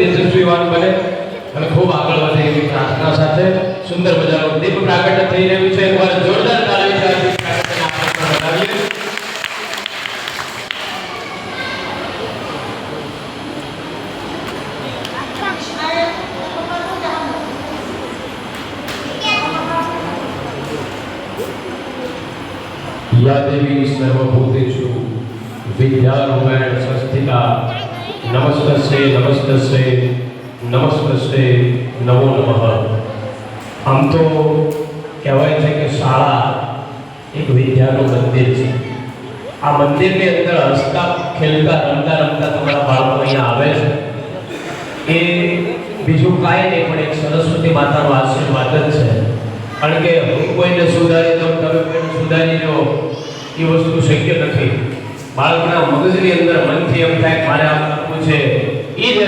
તેજસ્વીવાન બને અને ખૂબ આગળ વધે એવી પ્રાર્થના સાથે સુંદર મજાનું દીપ પ્રાગટ્ય થઈ રહ્યું છે એકવાર જોરદાર તાળીથી આ દીપ પ્રાગટ્યને આપણે પણ વધાવીએ. या देवी सर्वभूतेषु विद्यारूपेण संस्थिता નમસ્તસ્તે નમસ્તસ્તે નમસ્તસ્તે નમો નમઃ આમ તો કહેવાય છે કે શાળા એક વિદ્યાનું મંદિર છે આ મંદિરની અંદર હસતા ખેલતા રમતા રમતા તમારા બાળકો અહીંયા આવે છે એ બીજું કાંઈ નહીં પણ એક સરસ્વતી માતાનો આશીર્વાદ જ છે કારણ કે હું કોઈને સુધારી દઉં તમે કોઈને સુધારી દો એ વસ્તુ શક્ય નથી બાળકના મગજની અંદર મનથી એમ થાય મારે છે. એ જ